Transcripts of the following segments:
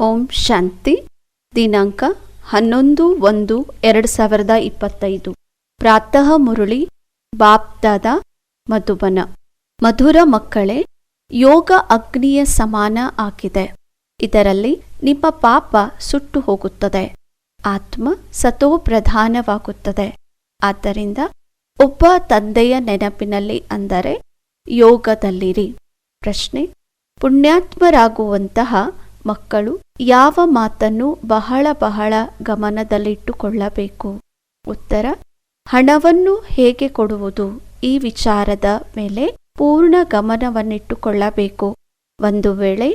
ಓಂ ಶಾಂತಿ, ದಿನಾಂಕ ಹನ್ನೊಂದು ಒಂದು ಎರಡು ಸಾವಿರದ ಇಪ್ಪತ್ತೈದು. ಪ್ರಾತಃ ಮುರುಳಿ, ಬಾಪ್ದಾದ ಮಧುಬನ. ಮಧುರ ಮಕ್ಕಳೇ, ಯೋಗ ಅಗ್ನಿಯ ಸಮಾನ ಆಗಿದೆ. ಇದರಲ್ಲಿ ನಿಮ್ಮ ಪಾಪ ಸುಟ್ಟು ಹೋಗುತ್ತದೆ. ಆತ್ಮ ಸತೋ ಪ್ರಧಾನವಾಗುತ್ತದೆ ಆದ್ದರಿಂದ ಒಬ್ಬ ತಂದೆಯ ನೆನಪಿನಲ್ಲಿ ಅಂದರೆ ಯೋಗದಲ್ಲಿರಿ. ಪ್ರಶ್ನೆ, ಪುಣ್ಯಾತ್ಮರಾಗುವಂತಹ ಮಕ್ಕಳು ಯಾವ ಮಾತನ್ನು ಬಹಳ ಬಹಳ ಗಮನದಲ್ಲಿಟ್ಟುಕೊಳ್ಳಬೇಕು? ಉತ್ತರ, ಹಣವನ್ನು ಹೇಗೆ ಕೊಡುವುದು? ಈ ವಿಚಾರದ ಮೇಲೆ ಪೂರ್ಣ ಗಮನವನ್ನಿಟ್ಟುಕೊಳ್ಳಬೇಕು. ಒಂದು ವೇಳೆ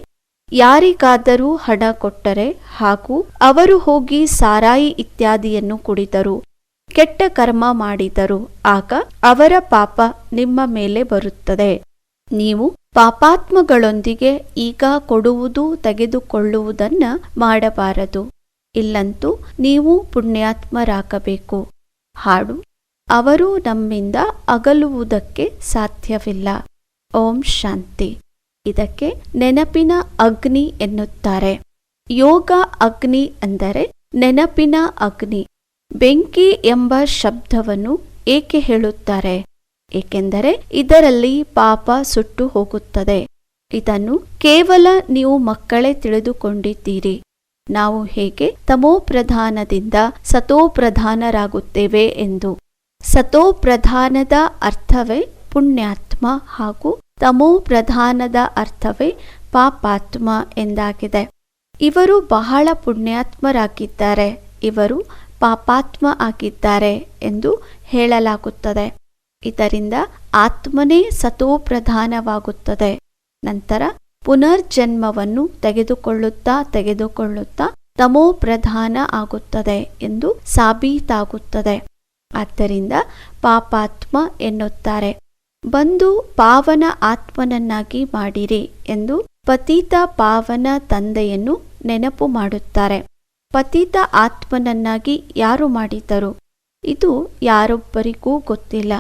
ಯಾರಿಗಾದರೂ ಹಣ ಕೊಟ್ಟರೆ ಹಾಗೂ ಅವರು ಹೋಗಿ ಸಾರಾಯಿ ಇತ್ಯಾದಿಯನ್ನು ಕುಡಿದರು, ಕೆಟ್ಟ ಕರ್ಮ ಮಾಡಿದರು, ಆಗ ಅವರ ಪಾಪ ನಿಮ್ಮ ಮೇಲೆ ಬರುತ್ತದೆ. ನೀವು ಪಾಪಾತ್ಮಗಳೊಂದಿಗೆ ಈಗ ಕೊಡುವುದು ತೆಗೆದುಕೊಳ್ಳುವುದನ್ನ ಮಾಡಬಾರದು. ಇಲ್ಲಂತೂ ನೀವು ಪುಣ್ಯಾತ್ಮರಾಗಬೇಕು. ಹಾಡು, ಅವರು ನಮ್ಮಿಂದ ಅಗಲುವುದಕ್ಕೆ ಸಾಧ್ಯವಿಲ್ಲ. ಓಂ ಶಾಂತಿ. ಇದಕ್ಕೆ ನೆನಪಿನ ಅಗ್ನಿ ಎನ್ನುತ್ತಾರೆ. ಯೋಗ ಅಗ್ನಿ ಅಂದರೆ ನೆನಪಿನ ಅಗ್ನಿ. ಬೆಂಕಿ ಎಂಬ ಶಬ್ದವನ್ನು ಏಕೆ ಹೇಳುತ್ತಾರೆ? ಏಕೆಂದರೆ ಇದರಲ್ಲಿ ಪಾಪ ಸುಟ್ಟು ಹೋಗುತ್ತದೆ. ಇದನ್ನು ಕೇವಲ ನೀವು ಮಕ್ಕಳೇ ತಿಳಿದುಕೊಂಡಿದ್ದೀರಿ. ನಾವು ಹೇಗೆ ತಮೋಪ್ರಧಾನದಿಂದ ಸತೋಪ್ರಧಾನರಾಗುತ್ತೇವೆ ಎಂದು. ಸತೋಪ್ರಧಾನದ ಅರ್ಥವೇ ಪುಣ್ಯಾತ್ಮ ಹಾಗೂ ತಮೋಪ್ರಧಾನದ ಅರ್ಥವೇ ಪಾಪಾತ್ಮ ಎಂದಾಗಿದೆ. ಇವರು ಬಹಳ ಪುಣ್ಯಾತ್ಮರಾಗಿದ್ದಾರೆ. ಇವರು ಪಾಪಾತ್ಮ ಆಗಿದ್ದಾರೆ ಎಂದು ಹೇಳಲಾಗುತ್ತದೆ. ಇದರಿಂದ ಆತ್ಮನೇ ಸತೋಪ್ರಧಾನವಾಗುತ್ತದೆ. ನಂತರ ಪುನರ್ಜನ್ಮವನ್ನು ತೆಗೆದುಕೊಳ್ಳುತ್ತಾ ತೆಗೆದುಕೊಳ್ಳುತ್ತಾ ತಮೋಪ್ರಧಾನ ಆಗುತ್ತದೆ ಎಂದು ಸಾಬೀತಾಗುತ್ತದೆ. ಆದ್ದರಿಂದ ಪಾಪಾತ್ಮ ಎನ್ನುತ್ತಾರೆ. ಬಂದು ಪಾವನ ಆತ್ಮನನ್ನಾಗಿ ಮಾಡಿರಿ ಎಂದು ಪತಿತ ಪಾವನ ತಂದೆಯನ್ನು ನೆನಪು ಮಾಡುತ್ತಾರೆ. ಪತಿತ ಆತ್ಮನನ್ನಾಗಿ ಯಾರು ಮಾಡಿದರು ಇದು ಯಾರೊಬ್ಬರಿಗೂ ಗೊತ್ತಿಲ್ಲ.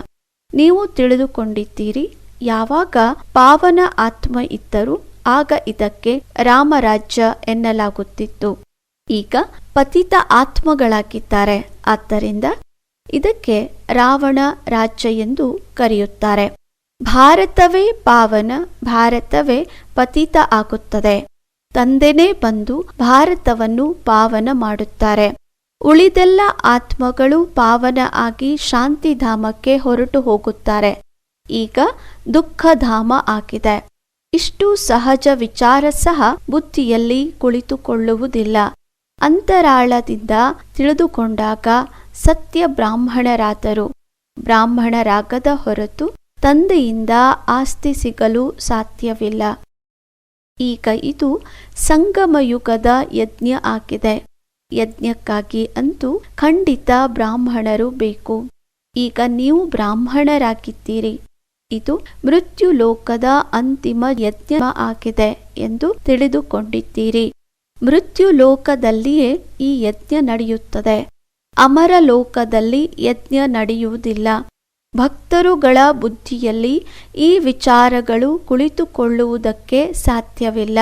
ನೀವು ತಿಳಿದುಕೊಂಡಿದ್ದೀರಿ. ಯಾವಾಗ ಪಾವನ ಆತ್ಮ ಇದ್ದರು ಆಗ ಇದಕ್ಕೆ ರಾಮರಾಜ್ಯ ಎನ್ನಲಾಗುತ್ತಿತ್ತು. ಈಗ ಪತಿತ ಆತ್ಮಗಳಾಗಿದ್ದಾರೆ. ಆದ್ದರಿಂದ ಇದಕ್ಕೆ ರಾವಣ ರಾಜ್ಯ ಎಂದು ಕರೆಯುತ್ತಾರೆ. ಭಾರತವೇ ಪಾವನ, ಭಾರತವೇ ಪತಿತ ಆಗುತ್ತದೆ. ತಂದೆನೇ ಬಂದು ಭಾರತವನ್ನು ಪಾವನ ಮಾಡುತ್ತಾರೆ. ಉಳಿದೆಲ್ಲ ಆತ್ಮಗಳು ಪಾವನ ಆಗಿ ಶಾಂತಿಧಾಮಕ್ಕೆ ಹೊರಟು ಹೋಗುತ್ತಾರೆ. ಈಗ ದುಃಖಧಾಮ ಆಗಿದೆ. ಇಷ್ಟು ಸಹಜ ವಿಚಾರ ಸಹ ಬುದ್ಧಿಯಲ್ಲಿ ಕುಳಿತುಕೊಳ್ಳುವುದಿಲ್ಲ. ಅಂತರಾಳದಿಂದ ತಿಳಿದುಕೊಂಡಾಗ ಸತ್ಯ ಬ್ರಾಹ್ಮಣರಾದರು. ಬ್ರಾಹ್ಮಣರಾಗದ ಹೊರತು ತಂದೆಯಿಂದ ಆಸ್ತಿ ಸಿಗಲು ಸಾಧ್ಯವಿಲ್ಲ. ಈಗ ಇದು ಸಂಗಮಯುಗದ ಯಜ್ಞ ಆಗಿದೆ. ಯಜ್ಞಕ್ಕಾಗಿ ಅಂತೂ ಖಂಡಿತ ಬ್ರಾಹ್ಮಣರು ಬೇಕು. ಈಗ ನೀವು ಬ್ರಾಹ್ಮಣರಾಗಿದ್ದೀರಿ. ಇದು ಮೃತ್ಯು ಲೋಕದ ಅಂತಿಮ ಯಜ್ಞ ಆಗಿದೆ ಎಂದು ತಿಳಿದುಕೊಂಡಿದ್ದೀರಿ. ಮೃತ್ಯು ಲೋಕದಲ್ಲಿಯೇ ಈ ಯಜ್ಞ ನಡೆಯುತ್ತದೆ. ಅಮರ ಲೋಕದಲ್ಲಿ ಯಜ್ಞ ನಡೆಯುವುದಿಲ್ಲ. ಭಕ್ತರುಗಳ ಬುದ್ಧಿಯಲ್ಲಿ ಈ ವಿಚಾರಗಳು ಕುಳಿತುಕೊಳ್ಳುವುದಕ್ಕೆ ಸಾಧ್ಯವಿಲ್ಲ.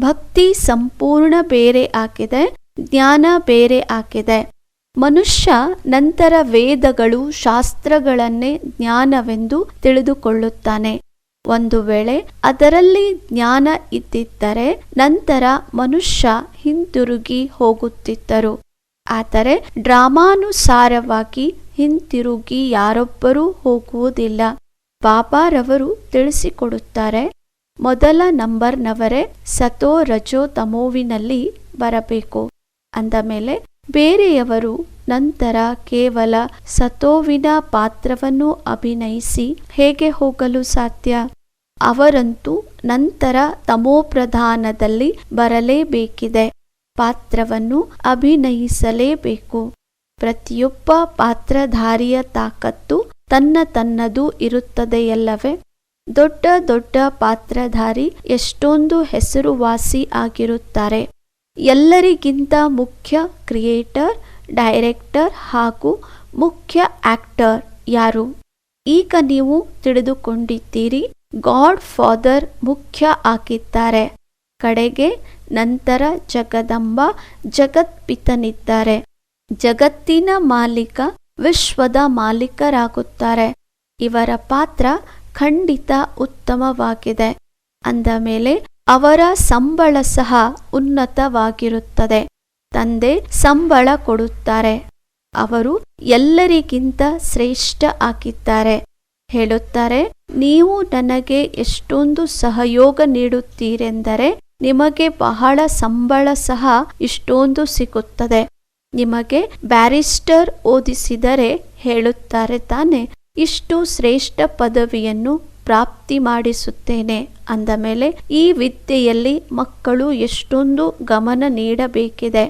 ಭಕ್ತಿ ಸಂಪೂರ್ಣ ಬೇರೆ ಆಗಿದೆ. ಜ್ಞಾನ ಬೇರೆ ಆಗಿದೆ ಮನುಷ್ಯ ನಂತರ ವೇದಗಳು, ಶಾಸ್ತ್ರಗಳನ್ನೇ ಜ್ಞಾನವೆಂದು ತಿಳಿದುಕೊಳ್ಳುತ್ತಾನೆ. ಒಂದು ವೇಳೆ ಅದರಲ್ಲಿ ಜ್ಞಾನ ಇದ್ದಿದ್ದರೆ ನಂತರ ಮನುಷ್ಯ ಹಿಂತಿರುಗಿ ಹೋಗುತ್ತಿದ್ದರು. ಆದರೆ ಡ್ರಾಮಾನುಸಾರವಾಗಿ ಹಿಂತಿರುಗಿ ಯಾರೊಬ್ಬರೂ ಹೋಗುವುದಿಲ್ಲ. ಬಾಬಾರವರು ತಿಳಿಸಿಕೊಡುತ್ತಾರೆ, ಮೊದಲ ನಂಬರ್ನವರೇ ಸತೋ ರಜೋ ತಮೋವಿನಲ್ಲಿ ಬರಬೇಕು. ಅಂದ ಮೇಲೆ ಬೇರೆಯವರು ನಂತರ ಕೇವಲ ಸತೋವಿನ ಪಾತ್ರವನ್ನು ಅಭಿನಯಿಸಿ ಹೇಗೆ ಹೋಗಲು ಸಾಧ್ಯ? ಅವರಂತೂ ನಂತರ ತಮೋಪ್ರಧಾನದಲ್ಲಿ ಬರಲೇಬೇಕಿದೆ. ಪಾತ್ರವನ್ನು ಅಭಿನಯಿಸಲೇಬೇಕು. ಪ್ರತಿಯೊಬ್ಬ ಪಾತ್ರಧಾರಿಯ ತಾಕತ್ತು ತನ್ನ ತನ್ನದು ಇರುತ್ತದೆಯಲ್ಲವೇ? ದೊಡ್ಡ ದೊಡ್ಡ ಪಾತ್ರಧಾರಿ ಎಷ್ಟೊಂದು ಹೆಸರುವಾಸಿ ಆಗಿರುತ್ತಾರೆ. ಎಲ್ಲರಿಗಿಂತ ಮುಖ್ಯ ಕ್ರಿಯೇಟರ್, ಡೈರೆಕ್ಟರ್ ಹಾಗೂ ಮುಖ್ಯ ಆಕ್ಟರ್ ಯಾರು? ಈಗ ನೀವು ತಿಳಿದುಕೊಂಡಿದ್ದೀರಿ ಗಾಡ್ ಫಾದರ್ ಮುಖ್ಯ ಆಗಿದ್ದಾರೆ. ಕಡೆಗೆ ನಂತರ ಜಗದಂಬ ಜಗತ್ಪಿತನಿದ್ದಾರೆ. ಜಗತ್ತಿನ ಮಾಲೀಕ, ವಿಶ್ವದ ಮಾಲೀಕರಾಗುತ್ತಾರೆ. ಇವರ ಪಾತ್ರ ಖಂಡಿತ ಉತ್ತಮವಾಗಿದೆ. ಅಂದ ಮೇಲೆ ಅವರ ಸಂಬಳ ಸಹ ಉನ್ನತವಾಗಿರುತ್ತದೆ. ತಂದೆ ಸಂಬಳ ಕೊಡುತ್ತಾರೆ. ಅವರು ಎಲ್ಲರಿಗಿಂತ ಶ್ರೇಷ್ಠ ಆಗಿದ್ದಾರೆ. ಹೇಳುತ್ತಾರೆ, ನೀವು ನನಗೆ ಎಷ್ಟೊಂದು ಸಹಯೋಗ ನೀಡುತ್ತೀರೆಂದರೆ ನಿಮಗೆ ಬಹಳ ಸಂಬಳ ಸಹ ಇಷ್ಟೊಂದು ಸಿಗುತ್ತದೆ. ನಿಮಗೆ ಬ್ಯಾರಿಸ್ಟರ್ ಓದಿಸಿದರೆ ಹೇಳುತ್ತಾರೆ ತಾನೆ, ಇಷ್ಟು ಶ್ರೇಷ್ಠ ಪದವಿಯನ್ನು ಪ್ರಾಪ್ತಿ ಮಾಡಿಸುತ್ತೇನೆ ಅಂದ ಮೇಲೆ ಈ ವಿದ್ಯೆಯಲ್ಲಿ ಮಕ್ಕಳು ಎಷ್ಟೊಂದು ಗಮನ ನೀಡಬೇಕಿದೆ.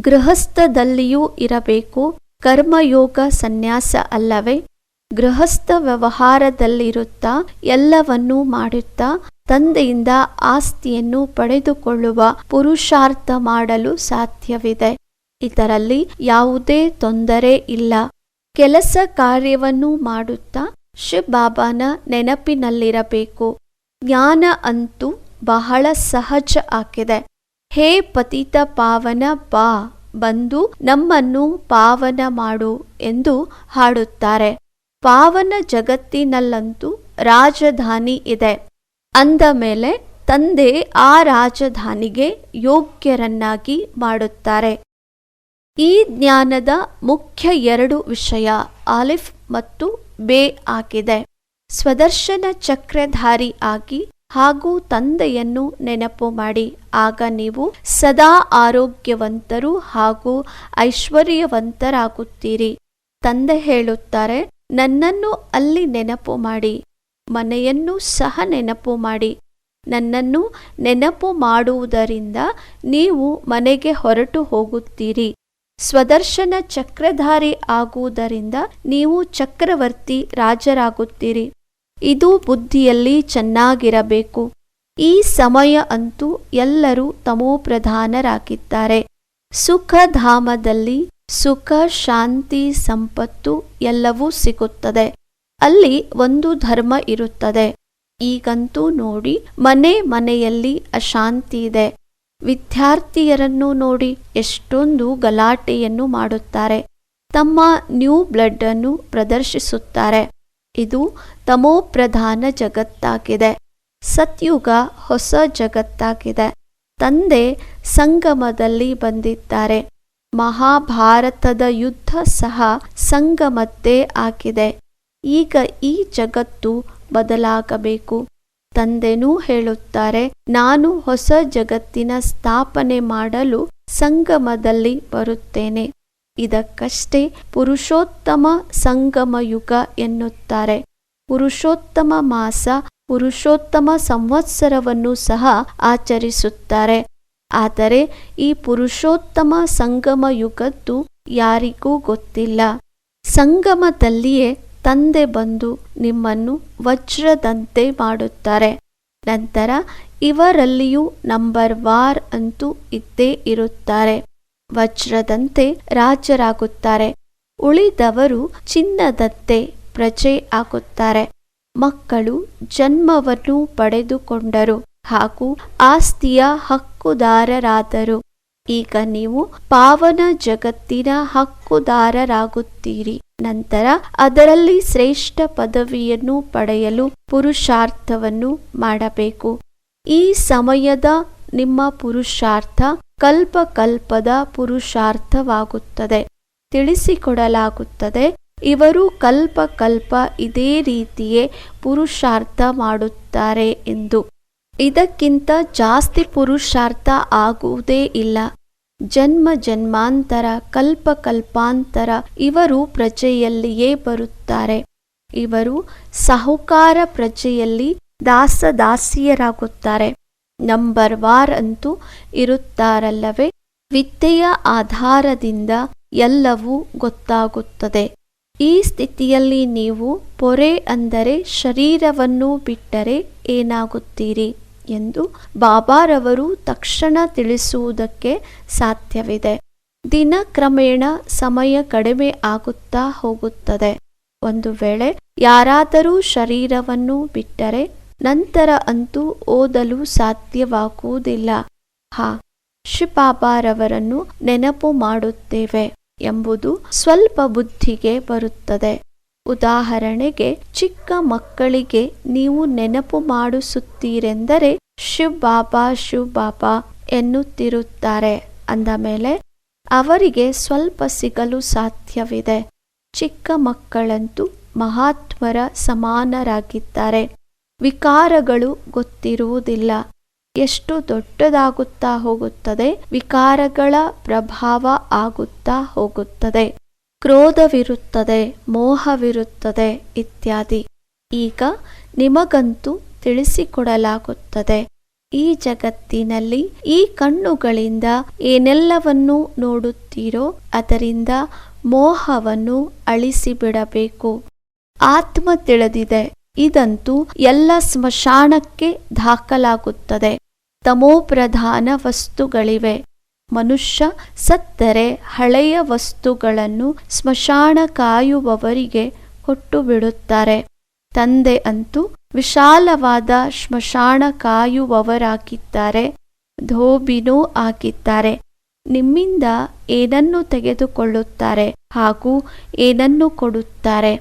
ಗೃಹಸ್ಥದಲ್ಲಿಯೂ ಇರಬೇಕು. ಕರ್ಮಯೋಗ ಸನ್ಯಾಸ ಅಲ್ಲವೇ? ಗೃಹಸ್ಥ ವ್ಯವಹಾರದಲ್ಲಿರುತ್ತಾ ಎಲ್ಲವನ್ನೂ ಮಾಡುತ್ತಾ ತಂದೆಯಿಂದ ಆಸ್ತಿಯನ್ನು ಪಡೆದುಕೊಳ್ಳುವ ಪುರುಷಾರ್ಥ ಮಾಡಲು ಸಾಧ್ಯವಿದೆ. ಇದರಲ್ಲಿ ಯಾವುದೇ ತೊಂದರೆ ಇಲ್ಲ. ಕೆಲಸ ಕಾರ್ಯವನ್ನು ಮಾಡುತ್ತಾ ಶಿವಬಾಬಾನ ನೆನಪಿನಲ್ಲಿರಬೇಕು. ಜ್ಞಾನ ಅಂತೂ ಬಹಳ ಸಹಜ ಆಗಿದೆ. ಹೇ ಪತಿತ ಪಾವನ, ಬಾ, ಬಂದು ನಮ್ಮನ್ನು ಪಾವನ ಮಾಡು ಎಂದು ಹಾಡುತ್ತಾರೆ. ಪಾವನ ಜಗತ್ತಿನಲ್ಲಂತೂ ರಾಜಧಾನಿ ಇದೆ. ಅಂದ ಮೇಲೆ ತಂದೆ ಆ ರಾಜಧಾನಿಗೆ ಯೋಗ್ಯರನ್ನಾಗಿ ಮಾಡುತ್ತಾರೆ. ಈ ಜ್ಞಾನದ ಮುಖ್ಯ ಎರಡು ವಿಷಯ, ಆಲಿಫ್ ಮತ್ತು ಬೇ ಆಗಿದೆ ಸ್ವದರ್ಶನ ಚಕ್ರಧಾರಿ ಆಗಿ ಹಾಗೂ ತಂದೆಯನ್ನು ನೆನಪು ಮಾಡಿ. ಆಗ ನೀವು ಸದಾ ಆರೋಗ್ಯವಂತರು ಹಾಗೂ ಐಶ್ವರ್ಯವಂತರಾಗುತ್ತೀರಿ. ತಂದೆ ಹೇಳುತ್ತಾರೆ, ನನ್ನನ್ನು ಅಲ್ಲಿ ನೆನಪು ಮಾಡಿ. ಮನೆಯನ್ನು ಸಹ ನೆನಪು ಮಾಡಿ. ನನ್ನನ್ನು ನೆನಪು ಮಾಡುವುದರಿಂದ ನೀವು ಮನೆಗೆ ಹೊರಟು ಹೋಗುತ್ತೀರಿ. ಸ್ವದರ್ಶನ ಚಕ್ರಧಾರಿ ಆಗುವುದರಿಂದ ನೀವು ಚಕ್ರವರ್ತಿ ರಾಜರಾಗುತ್ತೀರಿ. ಇದು ಬುದ್ಧಿಯಲ್ಲಿ ಚೆನ್ನಾಗಿರಬೇಕು. ಈ ಸಮಯ ಅಂತೂ ಎಲ್ಲರೂ ತಮೋಪ್ರಧಾನರಾಗಿದ್ದಾರೆ. ಸುಖಧಾಮದಲ್ಲಿ ಸುಖ, ಶಾಂತಿ, ಸಂಪತ್ತು ಎಲ್ಲವೂ ಸಿಗುತ್ತದೆ. ಅಲ್ಲಿ ಒಂದು ಧರ್ಮ ಇರುತ್ತದೆ. ಈಗಂತೂ ನೋಡಿ ಮನೆ ಮನೆಯಲ್ಲಿ ಅಶಾಂತಿ ಇದೆ. ವಿದ್ಯಾರ್ಥಿಯರನ್ನು ನೋಡಿ ಎಷ್ಟೊಂದು ಗಲಾಟೆಯನ್ನು ಮಾಡುತ್ತಾರೆ. ತಮ್ಮ ನ್ಯೂ ಬ್ಲಡ್ ಅನ್ನು ಪ್ರದರ್ಶಿಸುತ್ತಾರೆ. ಇದು ತಮೋಪ್ರಧಾನ ಜಗತ್ತಾಗಿದೆ. ಸತ್ಯುಗ ಹೊಸ ಜಗತ್ತಾಗಿದೆ. ತಂದೆ ಸಂಗಮದಲ್ಲಿ ಬಂದಿದ್ದಾರೆ. ಮಹಾಭಾರತದ ಯುದ್ಧ ಸಹ ಸಂಗಮದ್ದೇ ಆಗಿದೆ. ಈಗ ಈ ಜಗತ್ತು ಬದಲಾಗಬೇಕು. ತಂದೆನೂ ಹೇಳುತ್ತಾರೆ, ನಾನು ಹೊಸ ಜಗತ್ತಿನ ಸ್ಥಾಪನೆ ಮಾಡಲು ಸಂಗಮದಲ್ಲಿ ಬರುತ್ತೇನೆ. ಇದಕ್ಕಷ್ಟೇ ಪುರುಷೋತ್ತಮ ಸಂಗಮ ಯುಗ ಎನ್ನುತ್ತಾರೆ. ಪುರುಷೋತ್ತಮ ಮಾಸ, ಪುರುಷೋತ್ತಮ ಸಂವತ್ಸರವನ್ನು ಸಹ ಆಚರಿಸುತ್ತಾರೆ. ಆದರೆ ಈ ಪುರುಷೋತ್ತಮ ಸಂಗಮ ಯುಗದ್ದು ಯಾರಿಗೂ ಗೊತ್ತಿಲ್ಲ. ಸಂಗಮದಲ್ಲಿಯೇ ತಂದೆ ಬಂದು ನಿಮ್ಮನ್ನು ವಜ್ರದಂತೆ ಮಾಡುತ್ತಾರೆ. ನಂತರ ಇವರಲ್ಲಿಯೂ ನಂಬರ್ ವಾರ್ ಅಂತೂ ಇದ್ದೇ ಇರುತ್ತಾರೆ. ವಜ್ರದಂತೆ ರಾಜರಾಗುತ್ತಾರೆ. ಉಳಿದವರು ಚಿನ್ನದಂತೆ ಪ್ರಜೆ ಆಗುತ್ತಾರೆ. ಮಕ್ಕಳು ಜನ್ಮವನ್ನು ಪಡೆದುಕೊಂಡರು ಹಾಗೂ ಆಸ್ತಿಯ ಹಕ್ಕುದಾರರಾದರು. ಈಗ ನೀವು ಪಾವನ ಜಗತ್ತಿನ ಹಕ್ಕುದಾರರಾಗುತ್ತೀರಿ. ನಂತರ ಅದರಲ್ಲಿ ಶ್ರೇಷ್ಠ ಪದವಿಯನ್ನು ಪಡೆಯಲು ಪುರುಷಾರ್ಥವನ್ನು ಮಾಡಬೇಕು. ಈ ಸಮಯದ ನಿಮ್ಮ ಪುರುಷಾರ್ಥ ಕಲ್ಪ ಕಲ್ಪದ ಪುರುಷಾರ್ಥವಾಗುತ್ತದೆ. ತಿಳಿಸಿಕೊಡಲಾಗುತ್ತದೆ, ಇವರು ಕಲ್ಪ ಕಲ್ಪ ಇದೇ ರೀತಿಯೇ ಪುರುಷಾರ್ಥ ಮಾಡುತ್ತಾರೆ ಎಂದು. ಇದಕ್ಕಿಂತ ಜಾಸ್ತಿ ಪುರುಷಾರ್ಥ ಆಗುವುದೇ ಇಲ್ಲ. ಜನ್ಮ ಜನ್ಮಾಂತರ, ಕಲ್ಪ ಕಲ್ಪಾಂತರ ಇವರು ಪ್ರಜೆಯಲ್ಲಿಯೇ ಬರುತ್ತಾರೆ. ಇವರು ಸಾಹುಕಾರ ಪ್ರಜೆಯಲ್ಲಿ ದಾಸದಾಸಿಯರಾಗುತ್ತಾರೆ. ನಂಬರ್ ವಾರ್ ಅಂತೂ ಇರುತ್ತಾರಲ್ಲವೇ? ವಿದ್ಯೆಯ ಆಧಾರದಿಂದ ಎಲ್ಲವೂ ಗೊತ್ತಾಗುತ್ತದೆ. ಈ ಸ್ಥಿತಿಯಲ್ಲಿ ನೀವು ಪೊರೆ ಅಂದರೆ ಶರೀರವನ್ನು ಬಿಟ್ಟರೆ ಏನಾಗುತ್ತೀರಿ? ಎಂದು ಬಾಬಾರವರು ತಕ್ಷಣ ತಿಳಿಸುವುದಕ್ಕೆ ಸಾಧ್ಯವಿದೆ. ದಿನ ಕ್ರಮೇಣ ಸಮಯ ಕಡಿಮೆ ಆಗುತ್ತಾ ಹೋಗುತ್ತದೆ. ಒಂದು ವೇಳೆ ಯಾರಾದರೂ ಶರೀರವನ್ನು ಬಿಟ್ಟರೆ ನಂತರ ಅಂತೂ ಓದಲು ಸಾಧ್ಯವಾಗುವುದಿಲ್ಲ. ಹಾ, ಶಿಪಾಬಾರವರನ್ನು ನೆನಪು ಮಾಡುತ್ತೇವೆ ಎಂಬುದು ಸ್ವಲ್ಪ ಬುದ್ಧಿಗೆ ಬರುತ್ತದೆ. ಉದಾಹರಣೆಗೆ, ಚಿಕ್ಕ ಮಕ್ಕಳಿಗೆ ನೀವು ನೆನಪು ಮಾಡಿಸುತ್ತೀರೆಂದರೆ ಶಿವ್ ಬಾಬಾ ಶಿವ್ ಬಾಬಾ ಎನ್ನುತ್ತಿರುತ್ತಾರೆ. ಅಂದ ಮೇಲೆ ಅವರಿಗೆ ಸ್ವಲ್ಪ ಸಿಗಲು ಸಾಧ್ಯವಿದೆ. ಚಿಕ್ಕ ಮಕ್ಕಳಂತೂ ಮಹಾತ್ಮರ ಸಮಾನರಾಗಿದ್ದಾರೆ. ವಿಕಾರಗಳು ಗೊತ್ತಿರುವುದಿಲ್ಲ. ಎಷ್ಟು ದೊಡ್ಡದಾಗುತ್ತಾ ಹೋಗುತ್ತದೆ, ವಿಕಾರಗಳ ಪ್ರಭಾವ ಆಗುತ್ತಾ ಹೋಗುತ್ತದೆ. ಕ್ರೋಧವಿರುತ್ತದೆ, ಮೋಹವಿರುತ್ತದೆ ಇತ್ಯಾದಿ. ಈಗ ನಿಮಗಂತೂ ತಿಳಿಸಿಕೊಡಲಾಗುತ್ತದೆ. ಈ ಜಗತ್ತಿನಲ್ಲಿ ಈ ಕಣ್ಣುಗಳಿಂದ ಏನೆಲ್ಲವನ್ನು ನೋಡುತ್ತೀರೋ ಅದರಿಂದ ಮೋಹವನ್ನು ಅಳಿಸಿಬಿಡಬೇಕು. ಆತ್ಮ ತಿಳಿದಿದೆ, ಇದಂತೂ ಎಲ್ಲ ಸ್ಮಶಾನಕ್ಕೆ ದಾಖಲಾಗುತ್ತದೆ. ತಮೋಪ್ರಧಾನ ವಸ್ತುಗಳಿವೆ. ಮನುಷ್ಯ ಸತ್ತರೆ ಹಳೆಯ ವಸ್ತುಗಳನ್ನು ಸ್ಮಶಾನ ಕಾಯುವವರಿಗೆ ಕೊಟ್ಟು ಬಿಡುತ್ತಾರೆ ತಂದೆ ಅಂತೂ ವಿಶಾಲವಾದ ಸ್ಮಶಾನ ಕಾಯುವವರಾಗಿದ್ದಾರೆ. ಧೋಬಿನೂ ಆಗಿದ್ದಾರೆ. ನಿಮ್ಮಿಂದ ಏನನ್ನು ತೆಗೆದುಕೊಳ್ಳುತ್ತಾರೆ ಹಾಗೂ ಏನನ್ನು ಕೊಡುತ್ತಾರೆ?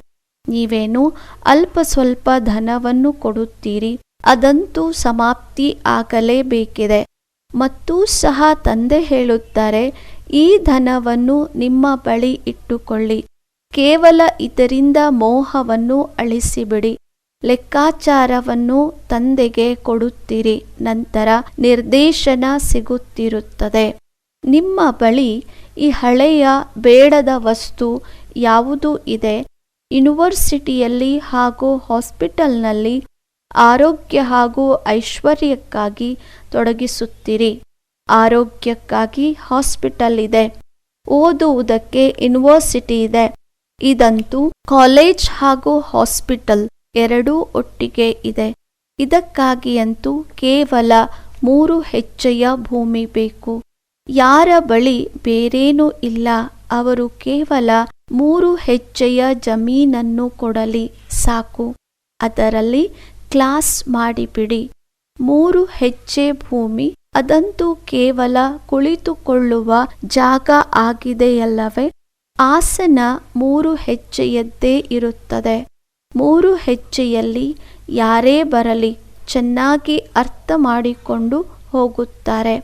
ನೀವೇನು ಅಲ್ಪ ಸ್ವಲ್ಪ ಧನವನ್ನು ಕೊಡುತ್ತೀರಿ? ಅದಂತೂ ಸಮಾಪ್ತಿ ಆಗಲೇಬೇಕಿದೆ. ಮತ್ತೂ ಸಹ ತಂದೆ ಹೇಳುತ್ತಾರೆ, ಈ ಧನವನ್ನು ನಿಮ್ಮ ಬಳಿ ಇಟ್ಟುಕೊಳ್ಳಿ. ಕೇವಲ ಇದರಿಂದ ಮೋಹವನ್ನು ಅಳಿಸಿಬಿಡಿ. ಲೆಕ್ಕಾಚಾರವನ್ನು ತಂದೆಗೆ ಕೊಡುತ್ತೀರಿ, ನಂತರ ನಿರ್ದೇಶನ ಸಿಗುತ್ತಿರುತ್ತದೆ. ನಿಮ್ಮ ಬಳಿ ಈ ಹಳೆಯ ಬೇಡದ ವಸ್ತು ಯಾವುದು ಇದೆ? ಯೂನಿವರ್ಸಿಟಿಯಲ್ಲಿ ಹಾಗೂ ಹಾಸ್ಪಿಟಲ್ನಲ್ಲಿ ಆರೋಗ್ಯ ಹಾಗೂ ಐಶ್ವರ್ಯಕ್ಕಾಗಿ ತೊಡಗಿಸುತ್ತೀರಿ. ಆರೋಗ್ಯಕ್ಕಾಗಿ ಹಾಸ್ಪಿಟಲ್ ಇದೆ. ಓದುವುದಕ್ಕೆ ಯೂನಿವರ್ಸಿಟಿ ಇದೆ. ಇದಂತೂ ಕಾಲೇಜ್ ಹಾಗೂ ಹಾಸ್ಪಿಟಲ್ ಎರಡೂ ಒಟ್ಟಿಗೆ ಇದೆ. ಇದಕ್ಕಾಗಿಯಂತೂ ಕೇವಲ ಮೂರು ಹೆಚ್ಚೆಯ ಭೂಮಿ ಬೇಕು. ಯಾರ ಬಳಿ ಬೇರೇನೂ ಇಲ್ಲ. ಅವರು ಕೇವಲ ಮೂರು ಹೆಚ್ಚೆಯ ಜಮೀನನ್ನು ಕೊಡಲಿ. ಸಾಕು. ಅದರಲ್ಲಿ ಕ್ಲಾಸ್ ಮಾಡಿಬಿಡಿ. ಮೂರು ಹೆಚ್ಚೆ ಭೂಮಿ, ಅದಂತೂ ಕೇವಲ ಕುಳಿತುಕೊಳ್ಳುವ ಜಾಗ ಆಗಿದೆಯಲ್ಲವೇ? ಆಸನ ಮೂರು ಹೆಚ್ಚೆಯದ್ದೇ ಇರುತ್ತದೆ. ಮೂರು ಹೆಚ್ಚೆಯಲ್ಲಿ ಯಾರೇ ಬರಲಿ ಚೆನ್ನಾಗಿ ಅರ್ಥ ಮಾಡಿಕೊಂಡು ಹೋಗುತ್ತಾರೆ.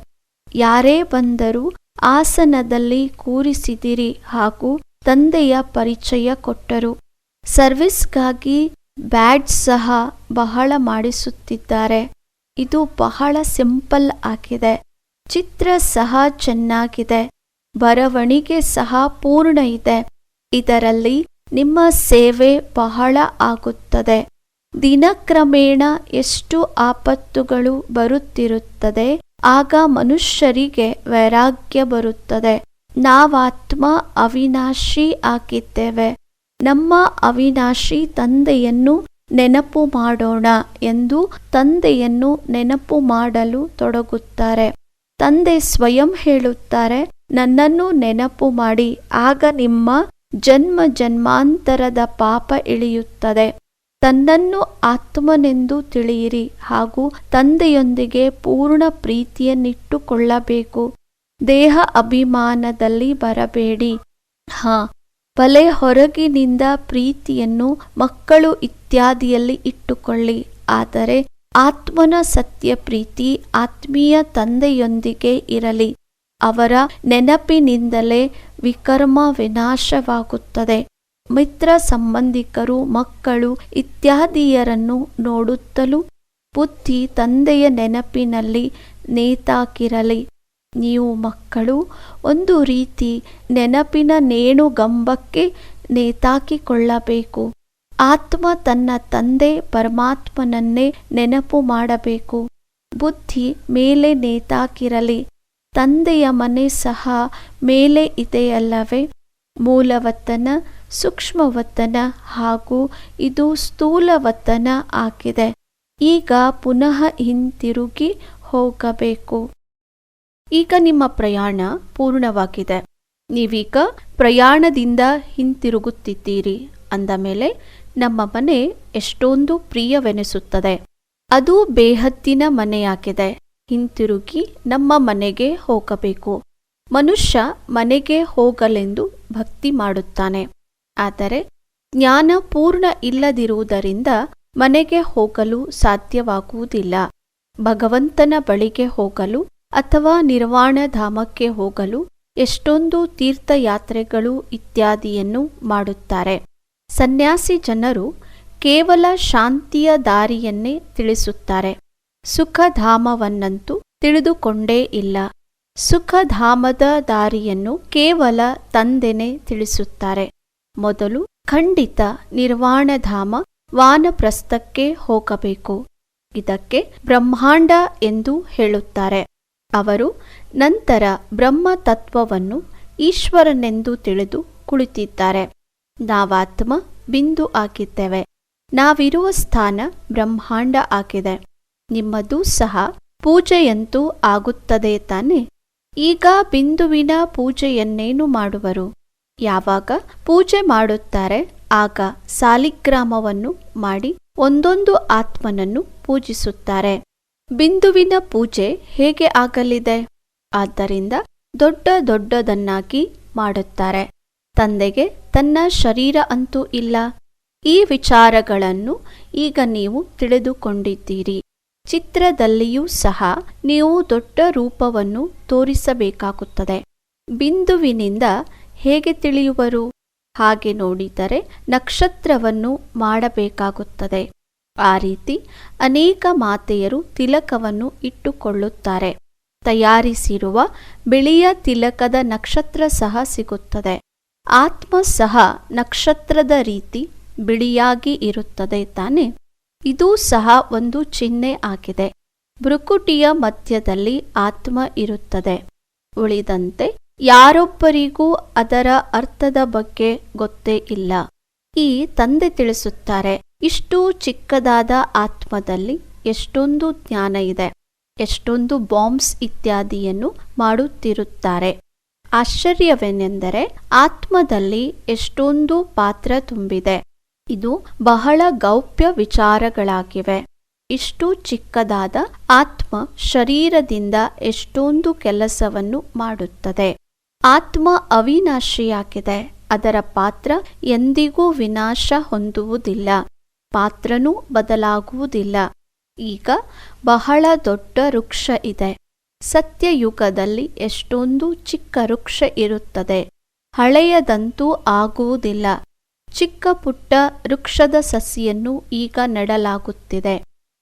ಯಾರೇ ಬಂದರೂ ಆಸನದಲ್ಲಿ ಕೂರಿಸಿದಿರಿ ಹಾಗೂ ತಂದೆಯ ಪರಿಚಯ ಕೊಟ್ಟರು. ಸರ್ವಿಸ್ಗಾಗಿ ಬ್ಯಾಡ್ ಸಹ ಬಹಳ ಮಾಡಿಸುತ್ತಿದ್ದಾರೆ. ಇದು ಬಹಳ ಸಿಂಪಲ್ ಆಗಿದೆ. ಚಿತ್ರ ಸಹ ಚೆನ್ನಾಗಿದೆ. ಬರವಣಿಗೆ ಸಹ ಪೂರ್ಣ ಇದೆ. ಇದರಲ್ಲಿ ನಿಮ್ಮ ಸೇವೆ ಬಹಳ ಆಗುತ್ತದೆ. ದಿನಕ್ರಮೇಣ ಎಷ್ಟು ಆಪತ್ತುಗಳು ಬರುತ್ತಿರುತ್ತದೆ, ಆಗ ಮನುಷ್ಯರಿಗೆ ವೈರಾಗ್ಯ ಬರುತ್ತದೆ. ನಾವಾತ್ಮ ಅವಿನಾಶಿ ಆಗಿದ್ದೇವೆ. ನಮ್ಮ ಅವಿನಾಶಿ ತಂದೆಯನ್ನು ನೆನಪು ಮಾಡೋಣ ಎಂದು ತಂದೆಯನ್ನು ನೆನಪು ಮಾಡಲು ತೊಡಗುತ್ತಾರೆ. ತಂದೆ ಸ್ವಯಂ ಹೇಳುತ್ತಾರೆ, ನನ್ನನ್ನು ನೆನಪು ಮಾಡಿ, ಆಗ ನಿಮ್ಮ ಜನ್ಮ ಜನ್ಮಾಂತರದ ಪಾಪ ಇಳಿಯುತ್ತದೆ. ತನ್ನನ್ನು ಆತ್ಮನೆಂದು ತಿಳಿಯಿರಿ ಹಾಗೂ ತಂದೆಯೊಂದಿಗೆ ಪೂರ್ಣ ಪ್ರೀತಿಯನ್ನಿಟ್ಟುಕೊಳ್ಳಬೇಕು. ದೇಹ ಅಭಿಮಾನದಲ್ಲಿ ಬರಬೇಡಿ. ಹಾ ಬಲೆ ಹೊರಗಿನಿಂದ ಪ್ರೀತಿಯನ್ನು ಮಕ್ಕಳು ಇತ್ಯಾದಿಯಲ್ಲಿ ಇಟ್ಟುಕೊಳ್ಳಿ. ಆದರೆ ಆತ್ಮನ ಸತ್ಯ ಪ್ರೀತಿ ಆತ್ಮೀಯ ತಂದೆಯೊಂದಿಗೆ ಇರಲಿ. ಅವರ ನೆನಪಿನಿಂದಲೇ ವಿಕರ್ಮ ವಿನಾಶವಾಗುತ್ತದೆ. ಮಿತ್ರ ಸಂಬಂಧಿಕರು, ಮಕ್ಕಳು ಇತ್ಯಾದಿಯರನ್ನು ನೋಡುತ್ತಲೂ ಬುದ್ಧಿ ತಂದೆಯ ನೆನಪಿನಲ್ಲಿ ನೇತಾಕಿರಲಿ. ನೀವು ಮಕ್ಕಳು, ಒಂದು ರೀತಿ ನೆನಪಿನ ನೇಣುಗಂಬಕ್ಕೆ ನೇತಾಕಿಕೊಳ್ಳಬೇಕು. ಆತ್ಮ ತನ್ನ ತಂದೆ ಪರಮಾತ್ಮನನ್ನೇ ನೆನಪು ಮಾಡಬೇಕು. ಬುದ್ಧಿ ಮೇಲೆ ನೇತಾಕಿರಲಿ, ತಂದೆಯ ಮನೆ ಸಹ ಮೇಲೆ ಇದೆಯಲ್ಲವೇ? ಮೂಲವತ್ತನ, ಸೂಕ್ಷ್ಮವತ್ತನ ಹಾಗೂ ಇದು ಸ್ಥೂಲವತ್ತನ ಆಗಿದೆ. ಈಗ ಪುನಃ ಹಿಂತಿರುಗಿ ಹೋಗಬೇಕು. ಈಗ ನಿಮ್ಮ ಪ್ರಯಾಣ ಪೂರ್ಣವಾಗಿದೆ. ನೀವೀಗ ಪ್ರಯಾಣದಿಂದ ಹಿಂತಿರುಗುತ್ತಿದ್ದೀರಿ ಅಂದ ಮೇಲೆ ನಮ್ಮ ಮನೆ ಎಷ್ಟೊಂದು ಪ್ರಿಯವೆನಿಸುತ್ತದೆ. ಅದು ಬೇಹದ್ದಿನ ಮನೆಯಾಗಿದೆ. ಹಿಂತಿರುಗಿ ನಮ್ಮ ಮನೆಗೆ ಹೋಗಬೇಕು. ಮನುಷ್ಯ ಮನೆಗೆ ಹೋಗಲೆಂದು ಭಕ್ತಿ ಮಾಡುತ್ತಾನೆ. ಆದರೆ ಜ್ಞಾನ ಪೂರ್ಣ ಇಲ್ಲದಿರುವುದರಿಂದ ಮನೆಗೆ ಹೋಗಲು ಸಾಧ್ಯವಾಗುವುದಿಲ್ಲ. ಭಗವಂತನ ಬಳಿಗೆ ಹೋಗಲು ಅಥವಾ ನಿರ್ವಾಣ ಧಾಮಕ್ಕೆ ಹೋಗಲು ಎಷ್ಟೊಂದು ತೀರ್ಥಯಾತ್ರೆಗಳು ಇತ್ಯಾದಿಯನ್ನು ಮಾಡುತ್ತಾರೆ. ಸನ್ಯಾಸಿ ಜನರು ಕೇವಲ ಶಾಂತಿಯ ದಾರಿಯನ್ನೇ ತಿಳಿಸುತ್ತಾರೆ. ಸುಖಧಾಮವನ್ನಂತೂ ತಿಳಿದುಕೊಂಡೇ ಇಲ್ಲ. ಸುಖಧಾಮದ ದಾರಿಯನ್ನು ಕೇವಲ ತಂದೆನೆ ತಿಳಿಸುತ್ತಾರೆ. ಮೊದಲು ಖಂಡಿತ ನಿರ್ವಾಣಧಾಮ ವಾನಪ್ರಸ್ಥಕ್ಕೆ ಹೋಗಬೇಕು. ಇದಕ್ಕೆ ಬ್ರಹ್ಮಾಂಡ ಎಂದು ಹೇಳುತ್ತಾರೆ. ಅವರು ನಂತರ ಬ್ರಹ್ಮ ತತ್ವವನ್ನು ಈಶ್ವರನೆಂದು ತಿಳಿದು ಕುಳಿತಿದ್ದಾರೆ. ನಾವಾತ್ಮ ಬಿಂದು ಆಗಿದ್ದೇವೆ ನಾವಿರುವ ಸ್ಥಾನ ಬ್ರಹ್ಮಾಂಡ ಆಗಿದೆ. ನಿಮ್ಮದು ಸಹ ಪೂಜೆಯಂತೂ ಆಗುತ್ತದೆ ತಾನೆ? ಈಗ ಬಿಂದುವಿನ ಪೂಜೆಯನ್ನೇನು ಮಾಡುವರು? ಯಾವಾಗ ಪೂಜೆ ಮಾಡುತ್ತಾರೆ, ಆಗ ಸಾಲಿಗ್ರಾಮವನ್ನು ಮಾಡಿ ಒಂದೊಂದು ಆತ್ಮನನ್ನು ಪೂಜಿಸುತ್ತಾರೆ. ಬಿಂದುವಿನ ಪೂಜೆ ಹೇಗೆ ಆಗಲಿದೆ? ಆದ್ದರಿಂದ ದೊಡ್ಡ ದೊಡ್ಡದನ್ನಾಗಿ ಮಾಡುತ್ತಾರೆ. ತಂದೆಗೆ ತನ್ನ ಶರೀರ ಅಂತೂ ಇಲ್ಲ. ಈ ವಿಚಾರಗಳನ್ನು ಈಗ ನೀವು ತಿಳಿದುಕೊಂಡಿದ್ದೀರಿ. ಚಿತ್ರದಲ್ಲಿಯೂ ಸಹ ನೀವು ದೊಡ್ಡ ರೂಪವನ್ನು ತೋರಿಸಬೇಕಾಗುತ್ತದೆ. ಬಿಂದುವಿನಿಂದ ಹೇಗೆ ತಿಳಿಯುವರು? ಹಾಗೆ ನೋಡಿದರೆ ನಕ್ಷತ್ರವನ್ನು ಮಾಡಬೇಕಾಗುತ್ತದೆ. ಆ ರೀತಿ ಅನೇಕ ಮಾತೆಯರು ತಿಲಕವನ್ನು ಇಟ್ಟುಕೊಳ್ಳುತ್ತಾರೆ. ತಯಾರಿಸಿರುವ ಬಿಳಿಯ ತಿಲಕದ ನಕ್ಷತ್ರ ಸಹ ಸಿಗುತ್ತದೆ. ಆತ್ಮ ಸಹ ನಕ್ಷತ್ರದ ರೀತಿ ಬಿಳಿಯಾಗಿ ಇರುತ್ತದೆ ತಾನೆ. ಇದೂ ಸಹ ಒಂದು ಚಿಹ್ನೆ ಆಗಿದೆ. ಭ್ರುಕುಟಿಯ ಮಧ್ಯದಲ್ಲಿ ಆತ್ಮ ಇರುತ್ತದೆ. ಉಳಿದಂತೆ ಯಾರೊಬ್ಬರಿಗೂ ಅದರ ಅರ್ಥದ ಬಗ್ಗೆ ಗೊತ್ತೇ ಇಲ್ಲ. ಈ ತಂದೆ ತಿಳಿಸುತ್ತಾರೆ ಇಷ್ಟು ಚಿಕ್ಕದಾದ ಆತ್ಮದಲ್ಲಿ ಎಷ್ಟೊಂದು ಜ್ಞಾನ ಇದೆ, ಎಷ್ಟೊಂದು ಬಾಂಬ್ಸ್ ಇತ್ಯಾದಿಯನ್ನು ಮಾಡುತ್ತಿರುತ್ತಾರೆ. ಆಶ್ಚರ್ಯವೇನೆಂದರೆ ಆತ್ಮದಲ್ಲಿ ಎಷ್ಟೊಂದು ಪಾತ್ರ ತುಂಬಿದೆ. ಇದು ಬಹಳ ಗೌಪ್ಯ ವಿಚಾರಗಳಾಗಿವೆ. ಇಷ್ಟು ಚಿಕ್ಕದಾದ ಆತ್ಮ ಶರೀರದಿಂದ ಎಷ್ಟೊಂದು ಕೆಲಸವನ್ನು ಮಾಡುತ್ತದೆ. ಆತ್ಮ ಅವಿನಾಶಿಯಾಗಿದೆ, ಅದರ ಪಾತ್ರ ಎಂದಿಗೂ ವಿನಾಶ ಹೊಂದುವುದಿಲ್ಲ. ಪಾತ್ರನೂ ಬದಲಾಗುವುದಿಲ್ಲ. ಈಗ ಬಹಳ ದೊಡ್ಡ ವೃಕ್ಷ ಇದೆ. ಸತ್ಯಯುಗದಲ್ಲಿ ಎಷ್ಟೊಂದು ಚಿಕ್ಕ ವೃಕ್ಷ ಇರುತ್ತದೆ. ಹಳೆಯದಂತೂ ಆಗುವುದಿಲ್ಲ. ಚಿಕ್ಕ ಪುಟ್ಟ ವೃಕ್ಷದ ಸಸಿಯನ್ನು ಈಗ ನೆಡಲಾಗುತ್ತಿದೆ.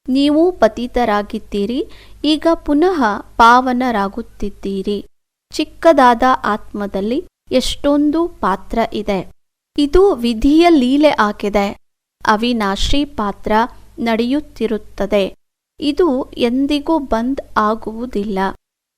ನೀವು ಪತಿತರಾಗಿದ್ದೀರಿ, ಈಗ ಪುನಃ ಪಾವನರಾಗುತ್ತಿದ್ದೀರಿ. ಚಿಕ್ಕದಾದ ಆತ್ಮದಲ್ಲಿ ಎಷ್ಟೊಂದು ಪಾತ್ರ ಇದೆ. ಇದು ವಿಧಿಯ ಲೀಲೆ ಆಗಿದೆ. ಅವಿನಾಶಿ ಪಾತ್ರ ನಡೆಯುತ್ತಿರುತ್ತದೆ. ಇದು ಎಂದಿಗೂ ಬಂದ್ ಆಗುವುದಿಲ್ಲ.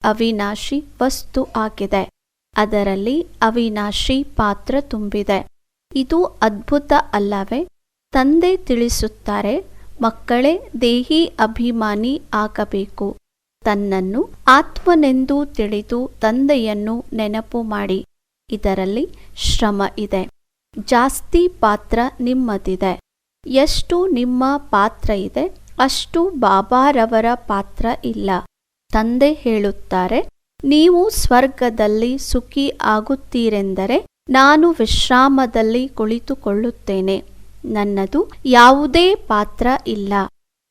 ಅವಿನಾಶಿ ವಸ್ತು ಆಗಿದೆ. ಅದರಲ್ಲಿ ಅವಿನಾಶಿ ಪಾತ್ರ ತುಂಬಿದೆ. ಇದು ಅದ್ಭುತ ಅಲ್ಲವೇ? ತಂದೆ ತಿಳಿಸುತ್ತಾರೆ, ಮಕ್ಕಳೇ ದೇಹಿ ಅಭಿಮಾನಿ ಆಗಬೇಕು. ತನ್ನನ್ನು ಆತ್ಮನೆಂದು ತಿಳಿದು ತಂದೆಯನ್ನು ನೆನಪು ಮಾಡಿ. ಇದರಲ್ಲಿ ಶ್ರಮ ಇದೆ. ಜಾಸ್ತಿ ಪಾತ್ರ ನಿಮ್ಮದಿದೆ. ಎಷ್ಟು ನಿಮ್ಮ ಪಾತ್ರ ಇದೆ, ಅಷ್ಟು ಬಾಬಾರವರ ಪಾತ್ರ ಇಲ್ಲ. ತಂದೆ ಹೇಳುತ್ತಾರೆ, ನೀವು ಸ್ವರ್ಗದಲ್ಲಿ ಸುಖಿ ಆಗುತ್ತೀರೆಂದರೆ ನಾನು ವಿಶ್ರಾಮದಲ್ಲಿ ಕುಳಿತುಕೊಳ್ಳುತ್ತೇನೆ. ನನ್ನದು ಯಾವುದೇ ಪಾತ್ರ ಇಲ್ಲ.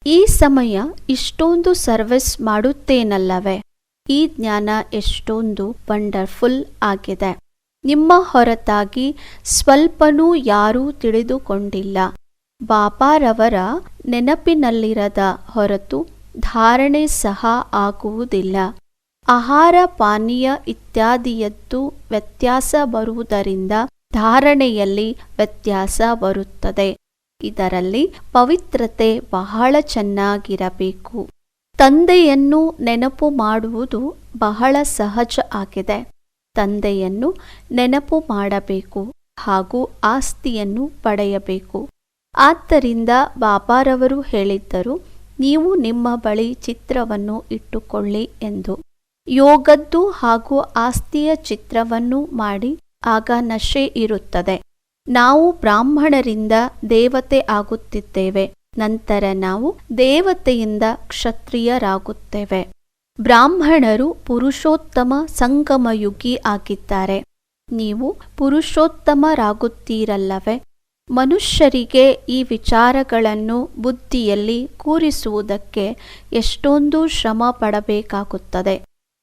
ಈ ಸಮಯ ಇಷ್ಟೊಂದು ಸರ್ವಿಸ್ ಮಾಡುತ್ತೇನಲ್ಲವೇ? ಈ ಜ್ಞಾನ ಎಷ್ಟೊಂದು ವಂಡರ್ಫುಲ್ ಆಗಿದೆ. ನಿಮ್ಮ ಹೊರತಾಗಿ ಸ್ವಲ್ಪನೂ ಯಾರೂ ತಿಳಿದುಕೊಂಡಿಲ್ಲ. ಬಾಬಾರವರ ನೆನಪಿನಲ್ಲಿರದ ಹೊರತು ಧಾರಣೆ ಸಹ ಆಗುವುದಿಲ್ಲ. ಆಹಾರ, ಪಾನೀಯ ಇತ್ಯಾದಿಯದ್ದು ವ್ಯತ್ಯಾಸ ಬರುವುದರಿಂದ ಧಾರಣೆಯಲ್ಲಿ ವ್ಯತ್ಯಾಸ ಬರುತ್ತದೆ. ಇದರಲ್ಲಿ ಪವಿತ್ರತೆ ಬಹಳ ಚೆನ್ನಾಗಿರಬೇಕು. ತಂದೆಯನ್ನು ನೆನಪು ಮಾಡುವುದು ಬಹಳ ಸಹಜ ಆಗಿದೆ. ತಂದೆಯನ್ನು ನೆನಪು ಮಾಡಬೇಕು ಹಾಗೂ ಆಸ್ತಿಯನ್ನು ಪಡೆಯಬೇಕು. ಆದ್ದರಿಂದ ಬಾಬಾರವರು ಹೇಳಿದ್ದರು, ನೀವು ನಿಮ್ಮ ಬಳಿ ಚಿತ್ರವನ್ನು ಇಟ್ಟುಕೊಳ್ಳಿ ಎಂದು. ಯೋಗದ್ದು ಹಾಗೂ ಆಸ್ತಿಯ ಚಿತ್ರವನ್ನು ಮಾಡಿ, ಆಗ ನಶೆ ಇರುತ್ತದೆ. ನಾವು ಬ್ರಾಹ್ಮಣರಿಂದ ದೇವತೆ ಆಗುತ್ತಿದ್ದೇವೆ, ನಂತರ ನಾವು ದೇವತೆಯಿಂದ ಕ್ಷತ್ರಿಯರಾಗುತ್ತೇವೆ. ಬ್ರಾಹ್ಮಣರು ಪುರುಷೋತ್ತಮ ಸಂಗಮಯುಗಿ ಆಗಿದ್ದಾರೆ. ನೀವು ಪುರುಷೋತ್ತಮರಾಗುತ್ತೀರಲ್ಲವೇ ಮನುಷ್ಯರಿಗೆ ಈ ವಿಚಾರಗಳನ್ನು ಬುದ್ಧಿಯಲ್ಲಿ ಕೂರಿಸುವುದಕ್ಕೆ ಎಷ್ಟೊಂದು ಶ್ರಮ ಪಡಬೇಕಾಗುತ್ತದೆ.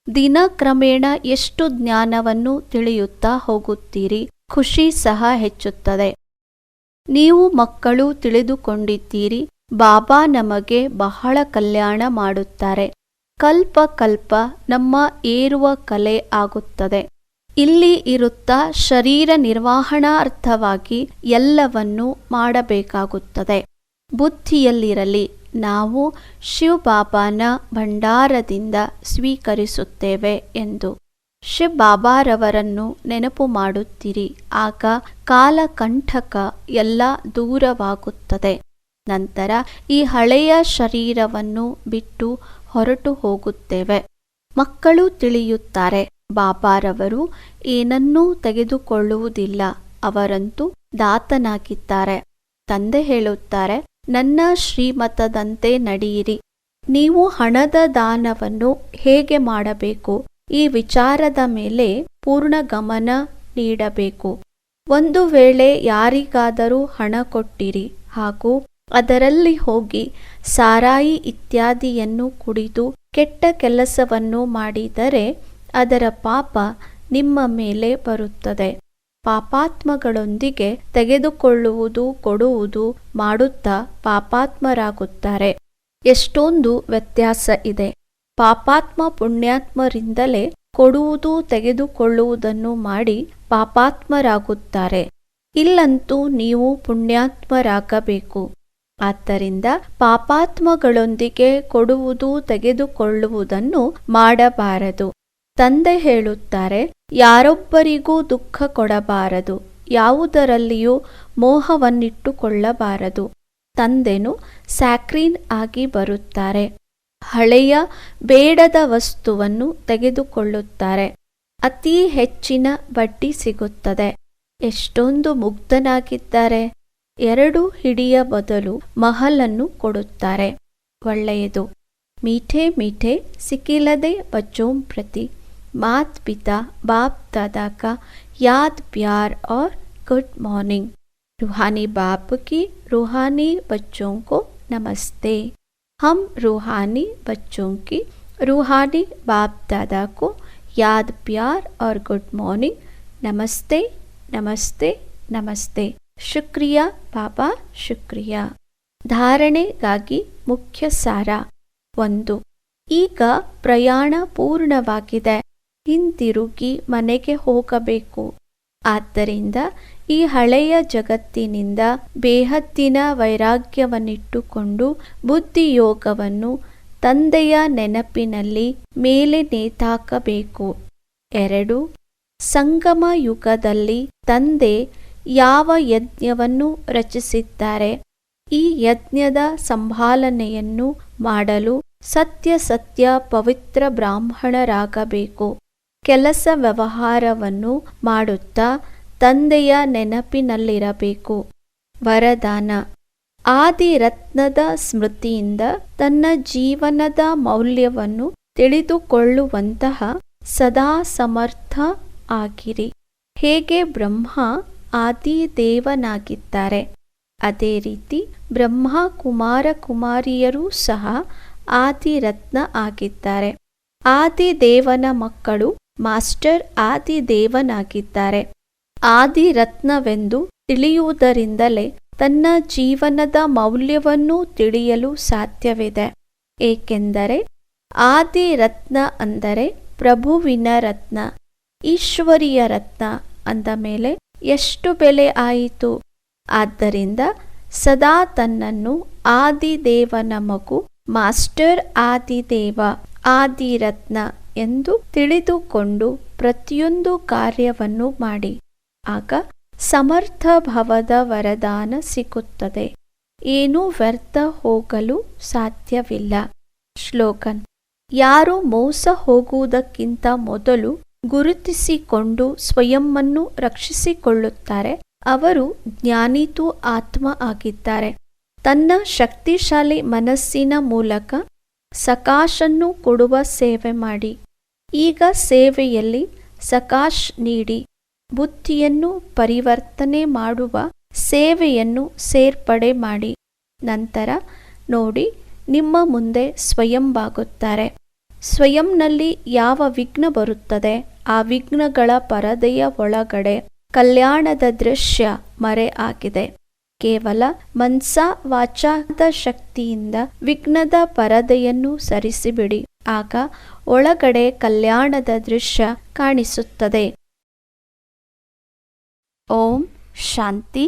ದಿನಕ್ರಮೇಣ ಎಷ್ಟು ಜ್ಞಾನವನ್ನು ತಿಳಿಯುತ್ತಾ ಹೋಗುತ್ತೀರಿ, ಖುಷಿ ಸಹ ಹೆಚ್ಚುತ್ತದೆ. ನೀವು ಮಕ್ಕಳು ತಿಳಿದುಕೊಂಡಿದ್ದೀರಿ, ಬಾಬಾ ನಮಗೆ ಬಹಳ ಕಲ್ಯಾಣ ಮಾಡುತ್ತಾರೆ. ಕಲ್ಪ ಕಲ್ಪ ನಮ್ಮ ಏರುವ ಕಲೆ ಆಗುತ್ತದೆ. ಇಲ್ಲಿ ಇರುತ್ತಾ ಶರೀರ ನಿರ್ವಹಣಾರ್ಥವಾಗಿ ಎಲ್ಲವನ್ನೂ ಮಾಡಬೇಕಾಗುತ್ತದೆ. ಬುದ್ಧಿಯಲ್ಲಿರಲಿ, ನಾವು ಶಿವಬಾಬಾನ ಭಂಡಾರದಿಂದ ಸ್ವೀಕರಿಸುತ್ತೇವೆ ಎಂದು. ಶಿವಬಾಬಾರವರನ್ನು ನೆನಪು ಮಾಡುತ್ತೀರಿ, ಆಗ ಕಾಲಕಂಠಕ ಎಲ್ಲ ದೂರವಾಗುತ್ತದೆ. ನಂತರ ಈ ಹಳೆಯ ಶರೀರವನ್ನು ಬಿಟ್ಟು ಹೊರಟು ಹೋಗುತ್ತೇವೆ. ಮಕ್ಕಳು ತಿಳಿಯುತ್ತಾರೆ ಬಾಬಾರವರು ಏನನ್ನೂ ತೆಗೆದುಕೊಳ್ಳುವುದಿಲ್ಲ, ಅವರಂತೂ ದಾತನಾಗಿದ್ದಾರೆ. ತಂದೆ ಹೇಳುತ್ತಾರೆ, ನನ್ನ ಶ್ರೀಮತದಂತೆ ನಡೆಯಿರಿ. ನೀವು ಹಣದ ದಾನವನ್ನು ಹೇಗೆ ಮಾಡಬೇಕು? ಈ ವಿಚಾರದ ಮೇಲೆ ಪೂರ್ಣ ಗಮನ ನೀಡಬೇಕು. ಒಂದು ವೇಳೆ ಯಾರಿಗಾದರೂ ಹಣ ಕೊಟ್ಟಿರಿ ಹಾಗೂ ಅದರಲ್ಲಿ ಹೋಗಿ ಸಾರಾಯಿ ಇತ್ಯಾದಿಯನ್ನು ಕುಡಿದು ಕೆಟ್ಟ ಕೆಲಸವನ್ನು ಮಾಡಿದರೆ ಅದರ ಪಾಪ ನಿಮ್ಮ ಮೇಲೆ ಬರುತ್ತದೆ. ಪಾಪಾತ್ಮಗಳೊಂದಿಗೆ ತೆಗೆದುಕೊಳ್ಳುವುದು, ಕೊಡುವುದು ಮಾಡುತ್ತಾ ಪಾಪಾತ್ಮರಾಗುತ್ತಾರೆ. ಎಷ್ಟೊಂದು ವ್ಯತ್ಯಾಸ ಇದೆ. ಪಾಪಾತ್ಮ ಪುಣ್ಯಾತ್ಮರಿಂದಲೇ ಕೊಡುವುದು, ತೆಗೆದುಕೊಳ್ಳುವುದನ್ನು ಮಾಡಿ ಪಾಪಾತ್ಮರಾಗುತ್ತಾರೆ. ಇಲ್ಲಂತೂ ನೀವು ಪುಣ್ಯಾತ್ಮರಾಗಬೇಕು. ಆದ್ದರಿಂದ ಪಾಪಾತ್ಮಗಳೊಂದಿಗೆ ಕೊಡುವುದು, ತೆಗೆದುಕೊಳ್ಳುವುದನ್ನು ಮಾಡಬಾರದು. ತಂದೆ ಹೇಳುತ್ತಾರೆ, ಯಾರೊಬ್ಬರಿಗೂ ದುಃಖ ಕೊಡಬಾರದು, ಯಾವುದರಲ್ಲಿಯೂ ಮೋಹವನ್ನಿಟ್ಟುಕೊಳ್ಳಬಾರದು. ತಂದೆನು ಸ್ಯಾಕ್ರೀನ್ ಆಗಿ ಬರುತ್ತಾರೆ. ಹಳೆಯ ಬೇಡದ ವಸ್ತುವನ್ನು ತೆಗೆದುಕೊಳ್ಳುತ್ತಾರೆ. ಅತಿ ಹೆಚ್ಚಿನ ಬಡ್ಡಿ ಸಿಗುತ್ತದೆ. ಎಷ್ಟೊಂದು ಮುಗ್ಧನಾಗಿದ್ದಾರೆ. ಎರಡು ಹಿಡಿಯ ಬದಲು ಮಹಲನ್ನು ಕೊಡುತ್ತಾರೆ. ಒಳ್ಳೆಯದು. ಮೀಠೆ ಮೀಠೆ ಸಿಕ್ಕಿಲ್ಲದೆ ಬಚ್ಚೋಂ ಪ್ರತಿ. ಮಾತ್ ಪಿತಾ ಬಾಪ್ दादा का याद प्यार और गुड मॉर्निंग रूहानी बाप की रूहानी बच्चों को नमस्ते हम रूहानी बच्चों की रूहानी बाप दादा को याद प्यार और गुड मॉर्निंग नमस्ते नमस्ते नमस्ते ಶುಕ್ರಿಯಾ ಬಾಬಾ ಶುಕ್ರಿಯಾ ಧಾರಣೆಗಾಗಿ ಮುಖ್ಯ ಸಾರ ಒಂದು ಈಗ ಪ್ರಯಾಣ ಪೂರ್ಣವಾಗಿದೆ ಹಿಂತಿರುಗಿ ಮನೆಗೆ ಹೋಗಬೇಕು. ಆದ್ದರಿಂದ ಈ ಹಳೆಯ ಜಗತ್ತಿನಿಂದ ಬೇಹತ್ತಿನ ವೈರಾಗ್ಯವನ್ನಿಟ್ಟುಕೊಂಡು ಬುದ್ಧಿಯೋಗವನ್ನು ತಂದೆಯ ನೆನಪಿನಲ್ಲಿ ಮೇಲೆ ನೇತಾಕಬೇಕು. ಎರಡು, ಸಂಗಮ ಯುಗದಲ್ಲಿ ತಂದೆ ಯಾವ ಯಜ್ಞವನ್ನು ರಚಿಸಿದ್ದಾರೆ? ಈ ಯಜ್ಞದ ಸಂಭಾಲನೆಯನ್ನು ಮಾಡಲು ಸತ್ಯ ಸತ್ಯ ಪವಿತ್ರ ಬ್ರಾಹ್ಮಣರಾಗಬೇಕು. ಕೆಲಸ ವ್ಯವಹಾರವನ್ನು ಮಾಡುತ್ತಾ ತಂದೆಯ ನೆನಪಿನಲ್ಲಿರಬೇಕು. ವರದಾನ. ಆದಿರತ್ನದ ಸ್ಮೃತಿಯಿಂದ ತನ್ನ ಜೀವನದ ಮೌಲ್ಯವನ್ನು ತಿಳಿದುಕೊಳ್ಳುವಂತಹ ಸದಾ ಸಮರ್ಥ ಆಗಿರಿ. ಹೇಗೆ ಬ್ರಹ್ಮ ಆದಿದೇವನಾಗಿದ್ದಾರೆ? ಅದೇ ರೀತಿ ಬ್ರಹ್ಮ ಕುಮಾರ ಕುಮಾರಿಯರೂ ಸಹ ಆದಿರತ್ನ ಆಗಿದ್ದಾರೆ. ಆದಿದೇವನ ಮಕ್ಕಳು ಮಾಸ್ಟರ್ ಆದಿದೇವನಾಗಿದ್ದಾರೆ. ಆದಿರತ್ನವೆಂದು ತಿಳಿಯುವುದರಿಂದಲೇ ತನ್ನ ಜೀವನದ ಮೌಲ್ಯವನ್ನು ತಿಳಿಯಲು ಸಾಧ್ಯವಿದೆ. ಏಕೆಂದರೆ ಆದಿರತ್ನ ಅಂದರೆ ಪ್ರಭುವಿನ ರತ್ನ, ಈಶ್ವರಿಯ ರತ್ನ ಅಂದ ಮೇಲೆ ಎಷ್ಟು ಬೆಲೆ ಆಯಿತು? ಆದ್ದರಿಂದ ಸದಾ ತನ್ನನ್ನು ಆದಿದೇವನ ಮಗು ಮಾಸ್ಟರ್ ಆದಿದೇವ, ಆದಿರತ್ನ ಎಂದು ತಿಳಿದುಕೊಂಡು ಪ್ರತಿಯೊಂದು ಕಾರ್ಯವನ್ನು ಮಾಡಿ. ಆಗ ಸಮರ್ಥ ಭವದ ವರದಾನ ಸಿಗುತ್ತದೆ ಏನೂ ವ್ಯರ್ಥ ಹೋಗಲು ಸಾಧ್ಯವಿಲ್ಲ. ಶ್ಲೋಕನ್, ಯಾರು ಮೋಸ ಹೋಗುವುದಕ್ಕಿಂತ ಮೊದಲು ಗುರುತಿಸಿಕೊಂಡು ಸ್ವಯಂನ್ನು ರಕ್ಷಿಸಿಕೊಳ್ಳುತ್ತಾರೆ, ಅವರು ಜ್ಞಾನಿತು ಆತ್ಮ ಆಗಿದ್ದಾರೆ. ತನ್ನ ಶಕ್ತಿಶಾಲಿ ಮನಸ್ಸಿನ ಮೂಲಕ ಸಕಾಶನ್ನು ಕೊಡುವ ಸೇವೆ ಮಾಡಿ. ಈಗ ಸೇವೆಯಲ್ಲಿ ಸಕಾಶ್ ನೀಡಿ. ಬುದ್ಧಿಯನ್ನು ಪರಿವರ್ತನೆ ಮಾಡುವ ಸೇವೆಯನ್ನು ಸೇರ್ಪಡೆ ಮಾಡಿ. ನಂತರ ನೋಡಿ, ನಿಮ್ಮ ಮುಂದೆ ಸ್ವಯಂವಾಗುತ್ತಾರೆ ಸ್ವಯಂನಲ್ಲಿ ಯಾವ ವಿಘ್ನ ಬರುತ್ತದೆ? ಆ ವಿಘ್ನಗಳ ಪರದೆಯ ಒಳಗಡೆ ಕಲ್ಯಾಣದ ದೃಶ್ಯ ಮರೆ ಆಗಿದೆ ಕೇವಲ ಮನ್ಸ ವಾಚಾದ ಶಕ್ತಿಯಿಂದ ವಿಘ್ನದ ಪರದೆಯನ್ನು ಸರಿಸಿಬಿಡಿ. ಆಗ ಒಳಗಡೆ ಕಲ್ಯಾಣದ ದೃಶ್ಯ ಕಾಣಿಸುತ್ತದೆ. ಓಂ ಶಾಂತಿ.